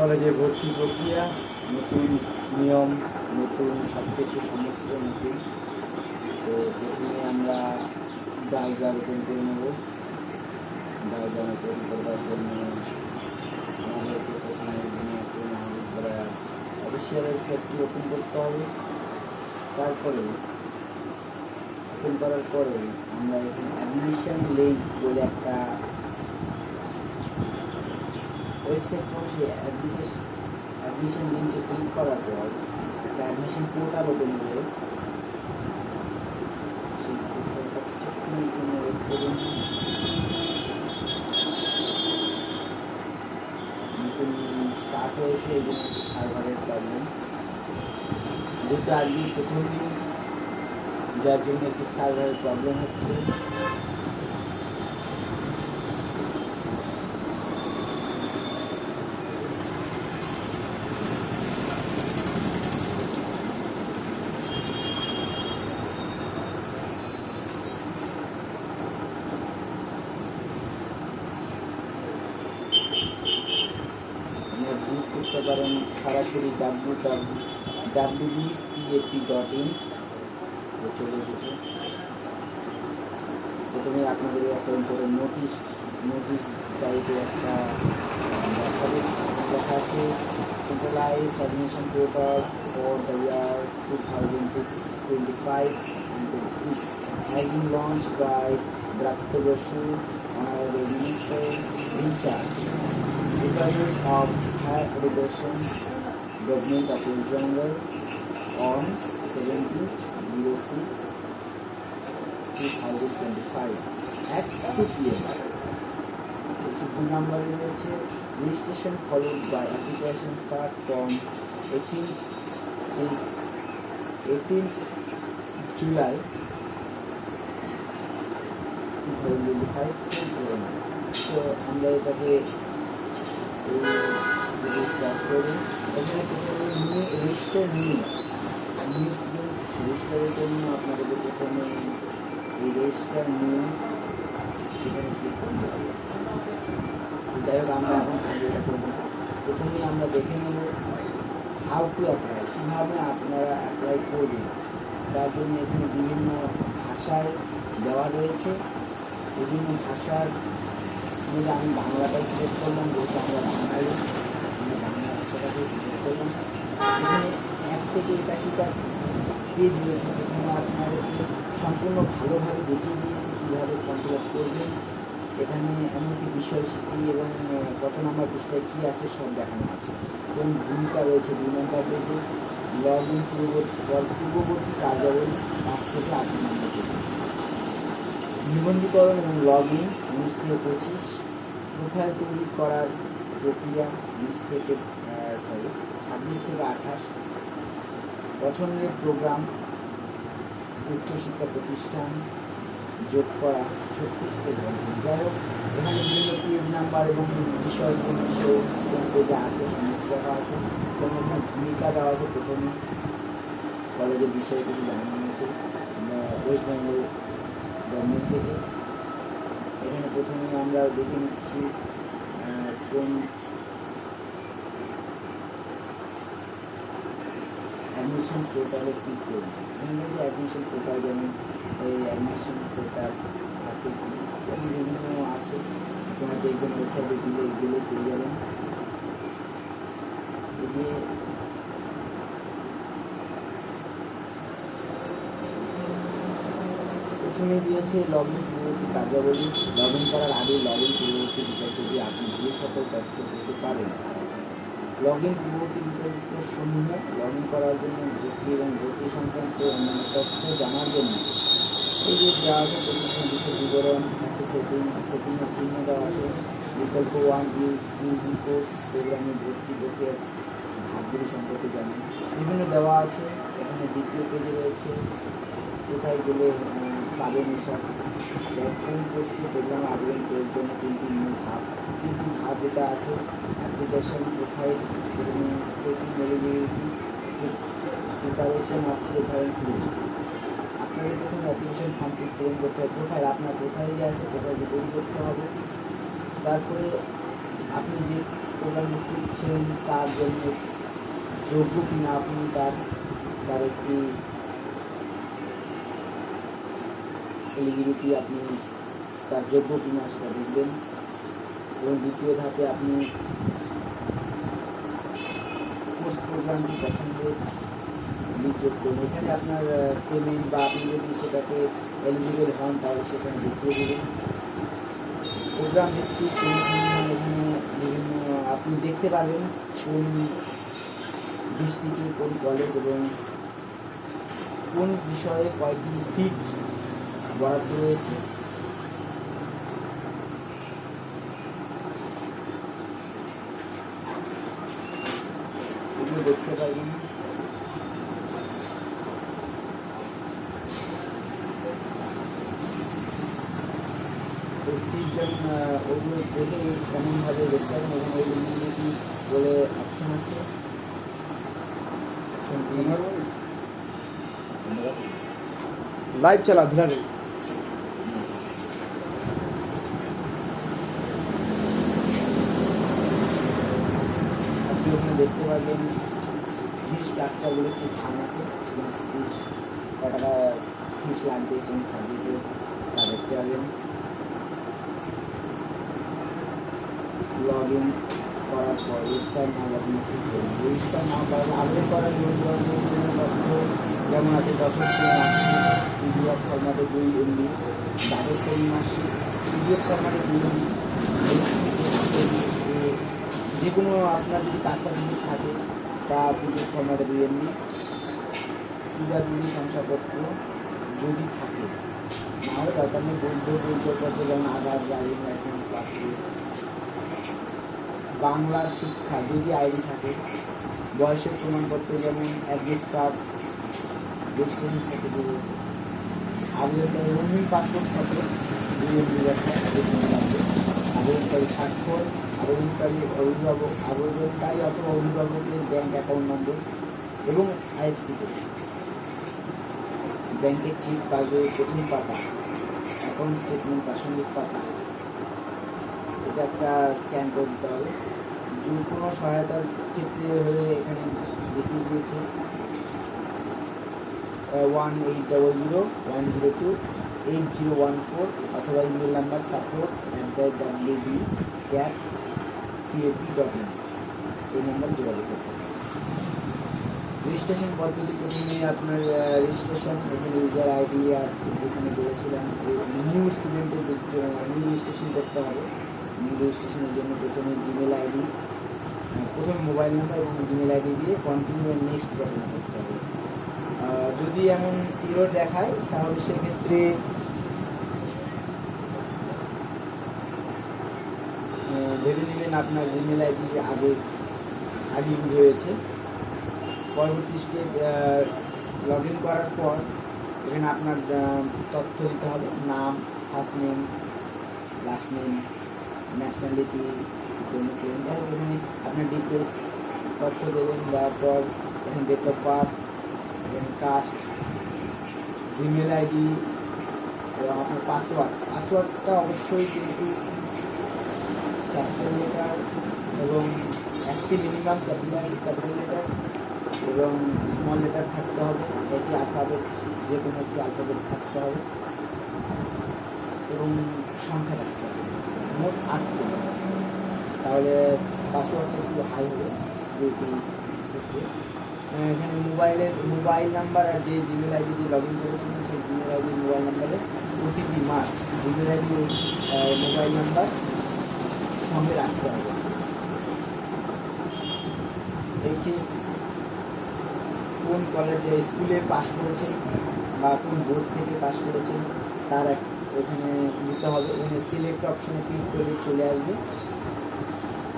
কলেজে ভর্তি প্রক্রিয়া, নতুন নিয়ম, নতুন সব কিছু সমস্ত নতুন। তো প্রথমে আমরা ব্রাউজার ওপেন করে নেব। ব্রাউজার ওপেন করবার জন্য আমাদেরকে প্রথমে এখানে আমাদের অফিসিয়াল ওয়েবসাইটটি ওপেন করতে হবে। তারপরে ওপেন করার পরে আমরা এখানে অ্যাডমিশন লিঙ্ক বলে একটা ওয়েবসাইট পৌঁছে অ্যাডমিশন অ্যাডমিশন লিঙ্কে ক্লিক করার পর একটা অ্যাডমিশন পোর্টাল ওপেন হবে সেই পোর্টালটা কিছুক্ষণের জন্য ওয়েট করুন নতুন স্টার্ট হয়েছে এই জন্য একটু সার্ভারের প্রবলেম যেহেতু আজকে প্রথম দিন যার জন্য একটু সার্ভারের প্রবলেম হচ্ছে আপনারা ভিজিট করতে পারেন সরাসরি W W W BCAP dot in চলে এসেছে। প্রথমে আপনাদের একটা করে নোটিশ নোটিশ টাইপের একটা লেখা আছে centralised admission paper for the year two thousand twenty five been launch by Bratya Basu charge. Department of Higher Education, Government of West Bengal on 17th 06 2025 at 2 p.m. হচ্ছে দু নম্বরে রয়েছে registration followed by application start from eighteen six eighteen July two thousand twenty five তো আমরা এটাকে class করি প্রথমে new register জন্য আপনাদের প্রথমে এই রেজিস্টার নিউ সেখানে করতে হোক আমরা এখন করব আমরা দেখে নেব হাউ টু অ্যাপ্লাই কীভাবে আপনারা অ্যাপ্লাই করবেন তার জন্য এখানে বিভিন্ন ভাষায় দেওয়া রয়েছে বিভিন্ন ভাষার আমি বাংলাটাই সিলেক্ট করলাম যেহেতু আমরা বাঙালি করলাম এখানে এক থেকে আপনাদেরকে সম্পূর্ণ ভালোভাবে দেখিয়ে দিয়েছে কীভাবে ফর্ম ফিল আপ করবেন। এখানে এমনকি বিষয় বিষয়সূচি এবং কত নম্বর পৃষ্ঠায় কী আছে সব দেখানো আছে। যেমন ভূমিকা রয়েছে দুই নম্বর পেজে। লগ ইন পূর্ববর্তী পূর্ববর্তী কার্যাবলী পাঁচ থেকে আট নম্বর পেজে। নিবন্ধীকরণ এবং লগ ইন উনিশ থেকে পঁচিশ। প্রোফাইল তৈরি করার প্রক্রিয়া বিশ থেকে ছাব্বিশ থেকে আঠাশ। পছন্দের প্রোগ্রাম উচ্চশিক্ষা প্রতিষ্ঠান, যোগ করা ছত্রিশ থেকে যাই হোক, এখানে বিভিন্ন পেজ নাম্বার এবং বিষয় কোন বিষয় কোন পেজে আছে, সমস্ত দেখা আছে। এবং এখানে ভূমিকা দেওয়া আছে প্রথমে। কলেজের বিষয়ে কিছু জানানো হয়েছে। ওয়েস্ট বেঙ্গল গভর্নমেন্ট থেকে। এখানে প্রথমে আমরা দেখে নিচ্ছি কোন অ্যাডমিশন পোর্টালে ক্লিক করব। এখানে যে অ্যাডমিশন পোর্টাল যেমন, এই অ্যাডমিশন সেন্টার আছে। বিভিন্ন আছে। আপনারা দেখবেন ওয়েবসাইটে দিলে গেলে পেয়ে যাবেন যে প্রথমে দিয়েছে লগ ইন পূর্ববর্তী কার্যাবলী। লগ ইন করার আগে লগ ইন পূর্ববর্তী বিকল্পটি আপনি যে সকল তথ্য পেতে পারেন। লগ ইন পূর্ববর্তী বিকল্প সমূহ লগ ইন করার জন্য ভর্তি এবং ভর্তি সংক্রান্ত অন্যান্য তথ্য জানার জন্য এই যে দেওয়া আছে প্রতিষ্ঠান বিষয় বিবরণ আছে সেটিং সেটিংয়ের চিহ্ন দেওয়া আছে, বিকল্প ওয়ান ইউ ইউ কোর্স প্রোগ্রামে ভর্তি প্রক্রিয়ার ধাপগুলি সম্পর্কে জানেন। বিভিন্ন দেওয়া আছে, এখানে দ্বিতীয় পেজে রয়েছে। কোথায় গেলে পাবেন এসব কোন কোর্সটি প্রোগ্রামে আবেদন করার জন্য তিনটি মূল ধাপ তিনটি ধাপ যেটা আছে অ্যাপ্লিকেশন কোথায় eligibility preparation of reference list আপনাদের প্রথমে অ্যাপ্লিকেশন ফর্মটি পূরণ করতে হবে প্রোফাইল আপনার প্রোফাইল যে আছে প্রোফাইলটি তৈরি করতে হবে তারপরে আপনি যে প্রোগ্রাম করছেন তার জন্য যোগ্য কিনা আপনি তার তার একটি এলিজিবিলিটি আপনি তার যোগ্য কিনা সেটা দেখবেন। এবং দ্বিতীয় ধাপে আপনি কোর্স প্রোগ্রামটি পছন্দের নিয়োগ করুন এখানে আপনার পেমেন্ট বা আপনি যদি সেটাকে এলিজিবল হন, তাহলে সেখানে দেখিয়ে দেবেন। প্রোগ্রাম ভিত্তিক এখানে বিভিন্ন, আপনি দেখতে পারবেন কোন ডিস্ট্রিক্টে কোন কলেজ এবং কোন বিষয়ে কয়টি সিট বরাদ্দ রয়েছে এগুলো দেখতে পারবেন। আহ, ওগুলো দেখে কেমনভাবে দেখতে পারেন এবং ওই ইমিউনিটি বলে অপশন আছে। লাইভ চালা ধরে আপনি পারবেন ফি স্ট্রাকচারগুলো একটি স্থান আছে। ফিস কটাকা ফিস লাগবে, কোন সাবজেক্টে তা দেখতে পারবেন লগ ইন করার পর রেজিস্টার ঠিক করবেন রেজিস্টার নাম করার আবেদন করার নিয়ম তথ্য যেমন আছে দশম শ্রেণি পিডিএফ ফরম্যাটে দুই এমবি দ্বাদশ শ্রেণি মাসিক পিডিএফ ফরম্যাটে দুই এমবি যে কোনো আপনার যদি কাজ সার্টিফিকেট থাকে, তা পিডিএফ ফরম্যাটে দুই এমবি পিডাব্লিউডি শংসাপত্র যদি থাকে, নাহলে দরকার নেই বৈধ পরিচয়পত্র যেমন আধার ড্রাইভিং লাইসেন্স পাসপোর্ট বাংলার শিক্ষা যদি আইডি থাকে, বয়সের প্রমাণপত্র যেমন অ্যাডমিট কার্ড রেজিস্ট্রেশন সার্টিফিকেট আবেদনকারী রঙিন পাসপোর্ট ফটো দুই লাগবে। আবেদনকারী স্বাক্ষর আবেদনকারী অভিভাবক, আবেদনকারী অথবা অভিভাবকের ব্যাংক অ্যাকাউন্ট নম্বর এবং আইএসপি কোড ব্যাংকের চিপ পাসবই প্রথম পাতা অ্যাকাউন্ট স্টেটমেন্ট প্রাসঙ্গিক পাতা। এটা একটা স্ক্যান করে দিতে হবে। যে কোনো সহায়তার ক্ষেত্রে হলে এখানে দেখিয়ে দিয়েছে one eight double zero one zero two eight zero one four অথবা email number support at the W B cap CAP এই নাম্বার যোগাযোগ করতে রেজিস্ট্রেশন পদ্ধতি প্রথমে আপনার রেজিস্ট্রেশন এখানে ইউজার আইডি আর যেখানে বলেছিলাম নিউ স্টুডেন্টের নিউ রেজিস্ট্রেশন করতে হবে। নিউ রেজিস্ট্রেশনের জন্য প্রথমে জিমেল আইডি প্রথমে মোবাইল নাম্বার এবং জিমেল আইডি দিয়ে কন্টিনিউ নেক্সট বাটন করতে হবে। যদি এমন ইরোর দেখায়, তাহলে সেক্ষেত্রে ভেবে নেবেন আপনার জিমেল আইডি আগে আগে ইউজ হয়েছে। পরবর্তী স্টেপ লগ ইন করার পর এখানে আপনার তথ্য দিতে হবে। নাম first name last name nationality এখানে আপনার ডিটেলস তথ্য দেবেন। তারপর এখানে ডেট অফ বার্থ এখানে কাস্ট জিমেল আইডি এবং আপনার পাসওয়ার্ড পাসওয়ার্ডটা অবশ্যই কিন্তু ক্যাপিটাল লেটার এবং একটি মিনিমাম ক্যাপিটাল ক্যাপিটাল লেটার এবং স্মল লেটার থাকতে হবে। একটি আলফাবেট যে কোনো একটি আলফাবেট থাকতে হবে। এবং সংখ্যা থাকতে হবে। মোট আটটি তাহলে পাসওয়ার্ডটা একটু হাই হবে। ক্ষেত্রে। এখানে মোবাইলের মোবাইল নাম্বার আর যে জিমেল আইডি দিয়ে লগ ইন করেছিলেন, সেই জিমেল আইডি মোবাইল নাম্বারে OTP mark Gmail ID mobile number সঙ্গে রাখতে হবে। এইচএস কোন কলেজে স্কুলে পাস করেছেন বা কোন বোর্ড থেকে পাস করেছেন, তার এক এখানে দিতে হবে। এখানে সিলেক্ট অপশনে ক্লিক করে চলে আসবে।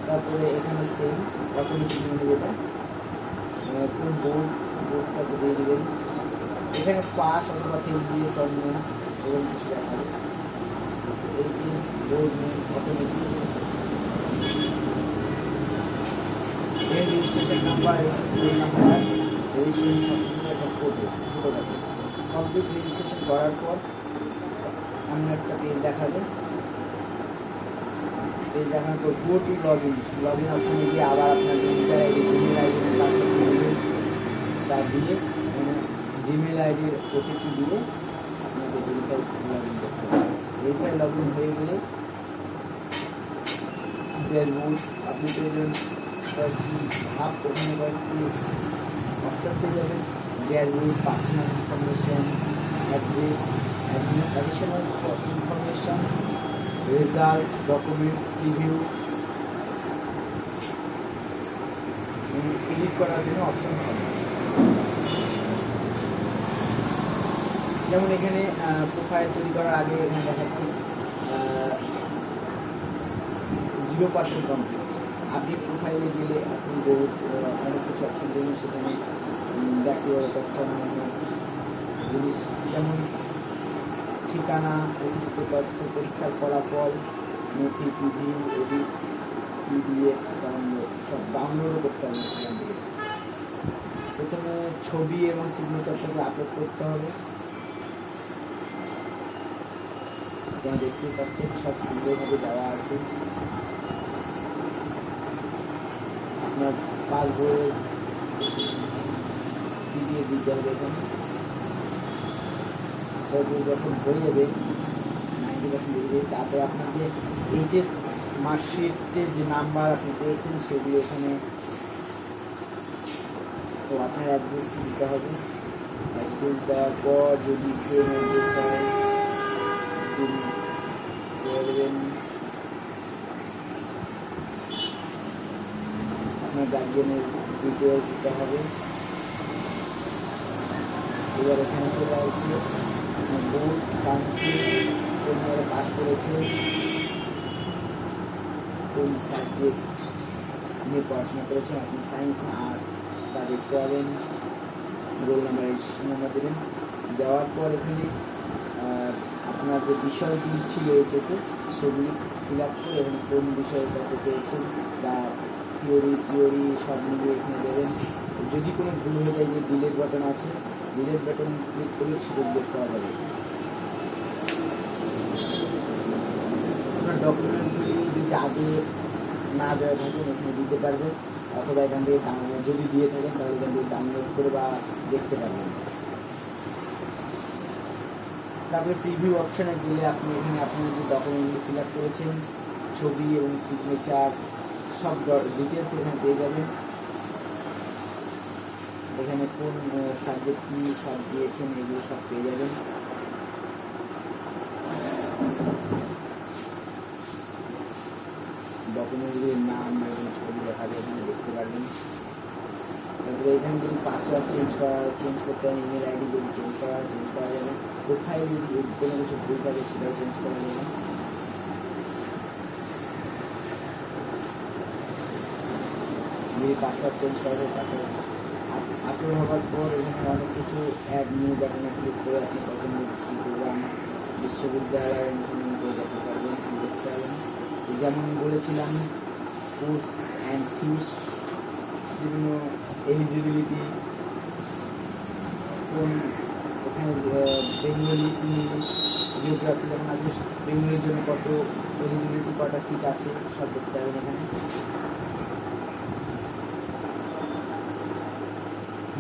তারপরে এখানে সেম অটোমেটিক মেনু যেটা কোন বোর্ড বোর্ডটাকে দিয়ে দেবেন। এখানে পাস অথবা ফেল দিয়ে সব নেন এবং কিছু দেখাবে। এইচএস বোর্ড নেম অটোমেটিক এর registration number registration number registration certificate registration করার পর সামনে একটা পেজ দেখাবে। এই দেখার পর go log in log in অপশনে গিয়ে আবার আপনার আইডি জিমেল আইডি তা দিয়ে জিমেল আইডির ওটিপি দিয়ে আপনাকে ভেরিফাই লগ ইন করতে হবে। লগ ইন হয়ে গেলে ড্যাশবোর্ড আপনি পেয়ে কয়েকটি ধাপ ওখানে কয়েকটি অপশন পেয়ে যাবেন। Dashboard personal information address additional information result documents review edit করার জন্য অপশন যেমন এখানে প্রোফাইল তৈরি করার আগে এখানে দেখাচ্ছি জিরো পার্সেন্ট কমপ্লিট আপনি প্রোফাইলে গেলে আপনি বহু আহ, অনেক কিছু অপশন দেবেন সেখানে। ব্যক্তিগত তথ্য জিনিস যেমন ঠিকানা অতিরিক্ত তথ্য পরীক্ষার ফলাফল নথি পিডিএফ এডিট পিডিএফ ডাউনলোড সব ডাউনলোডও করতে হবে সেখান থেকে প্রথমে ছবি এবং সিগনেচারটাকে আপলোড করতে হবে। আপনারা দেখতেই পাচ্ছেন সব সুন্দরভাবে দেওয়া আছে। আপনার পাসবইয়ের পিডিএফ দিতে হবে এখানে। তারপর যখন হয়ে যাবে নাইনটি পার্সেন্ট যাবে তারপরে আপনার যে এইচএস মার্কশিটের যে নাম্বার আপনি পেয়েছেন, সেগুলো এখানে তো আপনার অ্যাড্রেসটি দিতে হবে? অ্যাড্রেস দেওয়ার পর যদি সেম অ্যাড্রেস হয় আপনি করবেন আপনার গার্জিয়ানের ডিটেলস দিতে হবে। এবার এখানে চলে আসবে। বোর্ড কাউন্সিল পাস করেছে। কোন সাবজেক্ট নিয়ে পড়াশোনা করেছেন আপনি সায়েন্স আর্টস তা দেখতে পাবেন। রোল নাম্বার রেজিস্ট্রেশন নাম্বার দেবেন। দেওয়ার পর এখানে আপনার যে বিষয়গুলি ছিল এইচএসে সেগুলি ফিল আপ করে এখানে কোন বিষয়টাতে পেয়েছেন বা থিওরি থিওরি সব মিলিয়ে এখানে দেবেন যদি কোনো ভুল হয়ে যায় যে ডিলেট বাটন আছে ডিলেট বাটন ক্লিক করলে সেটা ডিলেট করা যাবে। আপনার ডকুমেন্টসগুলি যদি আগে না দেওয়া থাকেন এখানে দিতে পারবেন অথবা এখান থেকে download- যদি দিয়ে থাকেন, তাহলে এখান থেকে ডাউনলোড করে বা দেখতে পারবেন। তারপরে প্রিভিউ অপশানে গেলে আপনি এখানে আপনি যে ডকুমেন্টগুলো ফিল আপ করেছেন, ছবি এবং সিগনেচার সব ডিটেলস এখানে পেয়ে যাবেন এখানে কোন সাবজেক্ট কী সব দিয়েছেন, এগুলো সব পেয়ে যাবেন। ডকুমেন্টগুলির নাম এবং ছবি দেখা যায়, এখানে দেখতে পারবেন। তারপরে এখানে যদি পাসওয়ার্ড চেঞ্জ করা চেঞ্জ করতে হয় ইমেল আইডি যদি চেঞ্জ করা চেঞ্জ করা যাবে। কোথায় যদি কোনো কিছু ভুল থাকে, সেটাও চেঞ্জ করা যাবে। যদি পাসওয়ার্ড চেঞ্জ করা যায় পাসওয়ার্ড আপলোড হওয়ার পর এখানে অনেক কিছু অ্যাড নিউ বাটনে ক্লিক করে আপনি পছন্দ কী প্রোগ্রাম বিশ্ববিদ্যালয়ের অনুসন্ধান করে দেখতে পারবেন দেখতে পারবেন। যেমন বলেছিলাম কোর্স অ্যান্ড ফিস বিভিন্ন এলিজিবিলিটি কোন ওখানে বেঙ্গলি ইংলিশ জিওগ্রাফি যেমন আছে বেঙ্গলির জন্য কত এলিজিবিলিটি কটা সিট আছে, সব দেখতে পাবেন এখানে।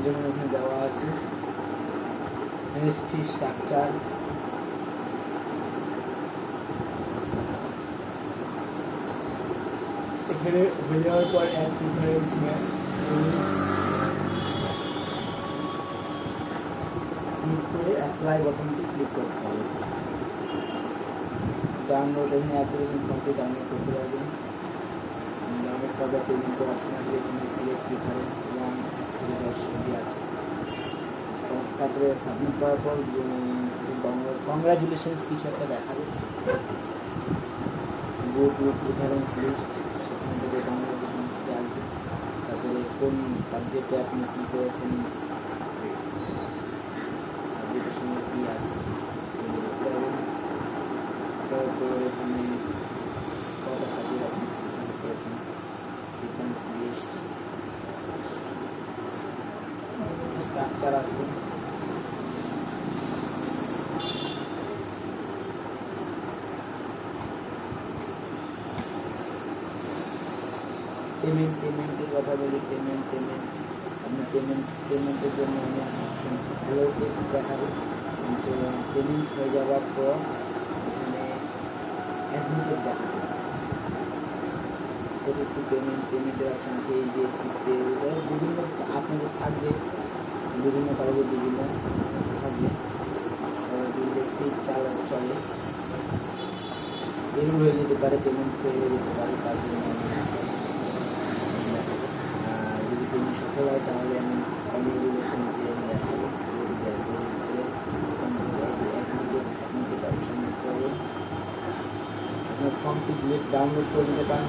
যেমন এখানে দেওয়া আছে। এনএসপি স্ট্রাকচার এখানে হয়ে যাওয়ার পর এক প্রিফারেন্স ম্যাপ ক্লিক করে অ্যাপ্লাই বাটনটি ক্লিক করতে হবে। ডাউনলোড এখানে অ্যাপ্লিকেশন ফর্মটি ডাউনলোড করতে পারবেন ডাউনলোড করার পেমেন্ট অপশন আছে এখানে সিলেক্ট তো তারপরে সাবমিট করার পর কংগ্রাচুলেশনস কিছু একটা দেখাবে। গো গুড প্রিফারেন্স লিস্ট সেখান থেকে কংগ্রাচুলেশনস আসবে। তারপরে কোন সাবজেক্টে আপনি কী করেছেন সাবজেক্টের সঙ্গে কী আছে সেগুলো দেখতে পাবেন তারপর এখানে কটা সাবজেক্ট আপনি প্রিফারেন্স করেছেন প্রিফারেন্স লিস্ট স্ট্রাকচার আছে পেমেন্ট পেমেন্টের কথা বলি পেমেন্ট পেমেন্ট আপনি পেমেন্ট পেমেন্টের জন্য আমি অপশন দেখাবো কিন্তু পেমেন্ট হয়ে যাওয়ার পর এখানে অ্যাডমিটেড দেখাবে প্রযুক্তি পেমেন্ট পেমেন্টের অপশন আছে এই যে সিপে বিভিন্ন আপনাদের থাকবে বিভিন্ন কলেজে বিভিন্ন থাকবে সিট চাল চলে এরুল হয়ে যেতে পারে পেমেন্ট ফেল হয়ে যেতে পারে তার জন্য আমি দেখাবো। আর যদি পেমেন্ট সফল হয় তাহলে আমি অনেক রিলেশন দিয়ে আমি দেখাবো যদি অপশন করব আপনার ফর্মটি ডিলেট ডাউনলোড করে নিতে পারেন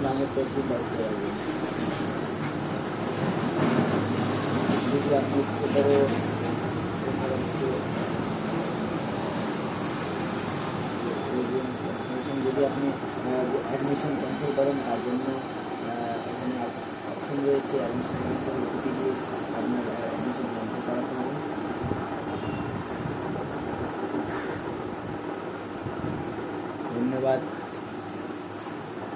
অপশন রয়েছে অ্যাডমিশন ক্যান্সেল ওটিপি দিয়ে আপনার অ্যাডমিশন ক্যান্সেল করাতে হবে ধন্যবাদ।